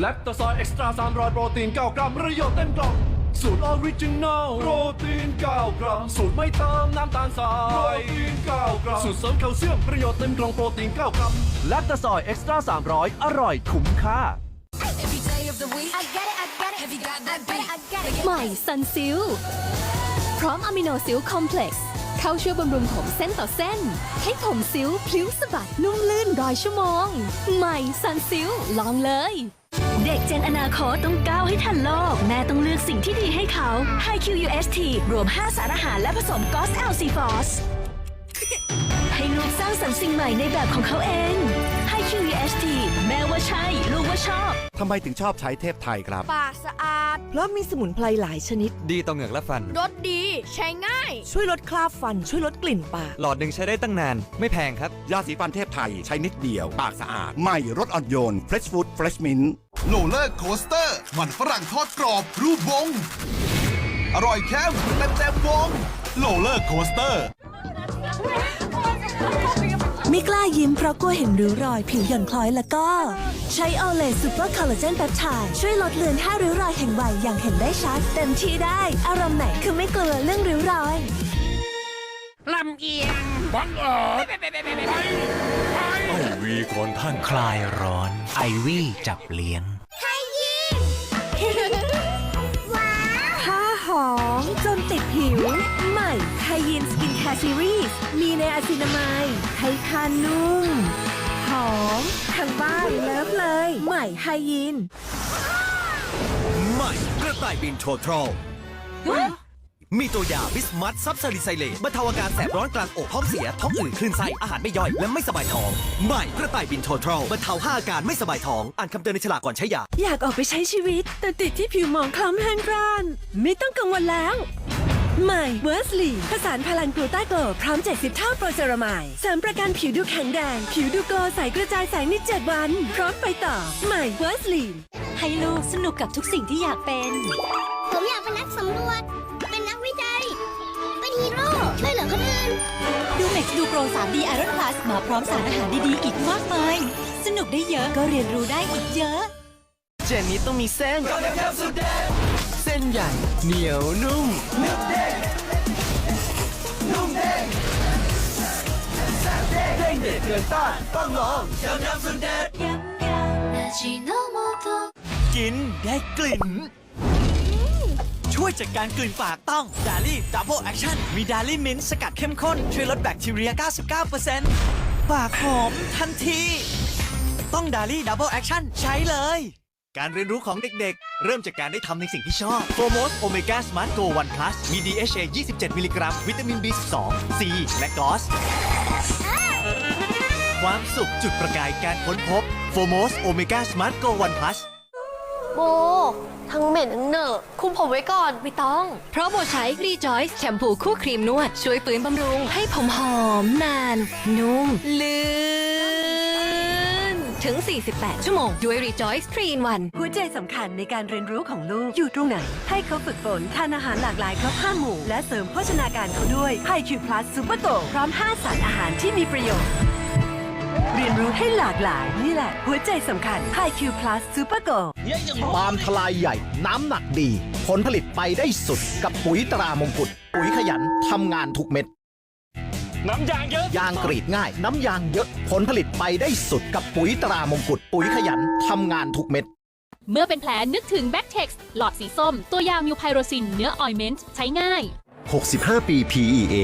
แลคตาซอยเอ็กซ์ตร้า300 โปรตีน 9 กรัมประโยชน์เต็มกล่อง สูตรออริจินัลโปรตีน 9 กรัม สูตรไม่เติมน้ำตาลทราย โปรตีน 9 กรัม สูตรเสริมแคลเซียมประโยชน์เต็มกล่องโปรตีน 9 กรัมแลคตาซอยเอ็กซ์ตร้า300 อร่อยคุ้มค่า Every day of the week. I get it, I get it. Have you got that beat? I get it. ใหม่ซันซิลพร้อมอะมิโนซิลคอมเพล็กซ์เข้าช่วยบำรุงผมเส้นต่อเส้น ให้ผมซิลพลิ้วสะบัดนุ่มลื่นรอยชั่วโมง ใหม่ซันซิลลองเลย เด็กเจนอนาคตต้องก้าวให้ทันโลก แม่ต้องเลือกสิ่งที่ดีให้เขา High QUST รวม 5 สารอาหารและผสมกอส LC f o s ให้ลูกสร้างสรรค์สิ่งใหม่ในแบบของเขาเอง High QUST แม่ว่าใช่ ลูกว่าชอบ ทำไมถึงชอบใช้เทพไทยครับ ปากสะอาด เพราะมีสมุนไพรหลายชนิด ดีต่อเหงือกและฟัน รสดี ใช้ง่าย ช่วยลดคราบฟัน ช่วยลดกลิ่นปาก หลอดหนึ่งใช้ได้ตั้งนาน ไม่แพงครับ ยาสีฟันเทพไทยใช้นิดเดียว ปากสะอาด ใหม่รสอ่อนโยน Fresh Food Fresh Mint โรลเลอร์โคสเตอร์ มันฝรั่งทอดกรอบรูปวง อร่อยแค่เต็มเต็มวงโรลเลอร์โคสเตอร์ ไม่กล้ายิ้มเพราะกลัวเห็นริ้วรอยผิวหย่อนคล้อยแล้วก็ ใช้โอเลซูเปอร์คอลลาเจนแปปไทด์ช่วยลดเลือนห้าริ้วรอยแห่งวัยอย่างเห็นได้ชัดเต็มที่ได้ อารมณ์ไหนคือไม่กลัวเรื่องริ้วรอย วีก่อนท่านคลายร้อน ไอวี่จับเลี้ยงผ้าหอมจนติดผิว ใหม่ไฮยีนสกินแคร์ซีรีส์มีในอะซินามายให้ทานนุ่มหอมทางบ้านเลิฟเลย ใหม่ไฮยีนใหม่กระต่ายบินโททรอล มีตัวยาบิสมัตซับซาริไซเลตบรรเทาอาการแสบร้อนกลางอกท้องเสีย ท้องอืดคลื่นไส้อาหารไม่ย่อยและไม่สบายท้องใหม่กระต่ายบินโททรอลบรรเทาห้าอาการไม่สบายท้อง อ่านคำเตือนในฉลากก่อนใช้ยา อยากออกไปใช้ชีวิต แต่ติดที่ผิวหมองคล้ำแห้งกร้าน ไม่ต้องกังวลแล้ว ใหม่เวอร์สลีผสานพลังกลูต้าโกลพร้อม 70 เท่าโปรเซรามายเสริมประกันผิวดูแข็งแรง ผิวดูโกลใสกระจายแสงใน7วัน พร้อมไปต่อใหม่เวอร์สลีให้ลูกสนุกกับทุกสิ่งที่อยากเป็น ผมอยากเป็นนักสำรวจ ดูเม็กซ์ดูโปร 3D Iron Plus มาพร้อมสารอาหารดีๆ อีกมากมาย สนุกได้เยอะก็เรียนรู้ได้อีกเยอะ เจนนี้ต้องมีเส้น เส้นใหญ่เหนียวนุ่มกินได้กลิ่น วยจัดการกลิ่นปากต้องดาลี่ดับเบิลแอคชั่นมีดาลี่มิ้นสกัดเข้มข้น ช่วยลดแบคทีเรีย 99%ปากหอมทันที ต้องดาลี่ดับเบิลแอคชั่นใช้เลย การเรียนรู้ของเด็กๆ เริ่มจากการได้ทำในสิ่งที่ชอบโฟโมสโอเมก้าสมาร์ทโกวันพลัสมี DHA 27 มิลลิกรัม วิตามิน B12 C และกอสความสุขจุดประกายการค้นพบโฟโมสโอเมก้าสมาร์ทโกวันพลัส โบ ทั้งเหม็นทั้งเหนอะคุมผมไว้ก่อนไม่ต้อง เพราะโบใช้รีจอยส์แชมพูคู่ครีมนวด ช่วยฟื้นบำรุง ให้ผมหอมนาน นุ่ม ลื่น ถึง 48 ชั่วโมง ด้วยรีจอยส์3 in 1หัวใจสำคัญในการเรียนรู้ของลูกอยู่ตรงไหน ให้เขาฝึกฝนทานอาหารหลากหลายครบห้าหมู่ และเสริมโภชนาการเขาด้วยไฮคิวพลัสซูเปอร์โกพร้อม 5 สารอาหารที่มีประโยชน์ เรียนรู้ให้หลากหลายนี่แหละ หัวใจสำคัญไฮคิวพลัสซูเปอร์โกปาล์มทลายใหญ่ น้ำหนักดี ผลผลิตไปได้สุดกับปุ๋ยตรามงกุฎปุ๋ยขยันทำงานทุกเม็ด น้ำยางเยอะ ยางกรีดง่าย น้ำยางเยอะ ผลผลิตไปได้สุดกับปุ๋ยตรามงกุฎปุ๋ยขยันทำงานทุกเม็ดเมื่อเป็นแผลนึกถึงแบ็กเท็กซ์หลอดสีส้ม ตัวยามิวไพโรซินเนื้อออยเมนต์ใช้ง่าย 65 ปี PEA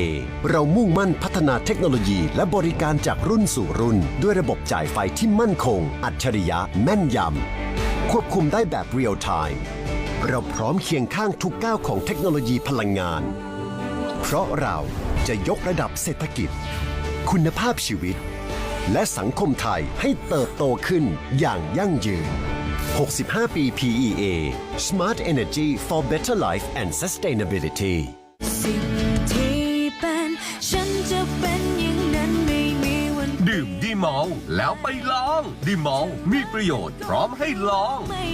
เรามุ่งมั่นพัฒนาเทคโนโลยีและบริการจากรุ่นสู่รุ่น ด้วยระบบจ่ายไฟที่มั่นคง อัจฉริยะแม่นยำ ควบคุมได้แบบเรียลไทม์เราพร้อมเคียงข้างทุกก้าวของเทคโนโลยีพลังงาน เพราะเราจะยกระดับเศรษฐกิจ คุณภาพชีวิต และสังคมไทยให้เติบโตขึ้นอย่างยั่งยืน 65 ปี PEA Smart Energy for Better Life and Sustainability สิ่งที่เป็น ฉันจะเป็นอย่างนั้นไม่มีวันดื่มดีมอลแล้วไปลอง ดีมอลมีประโยชน์พร้อมให้ลอง ไม่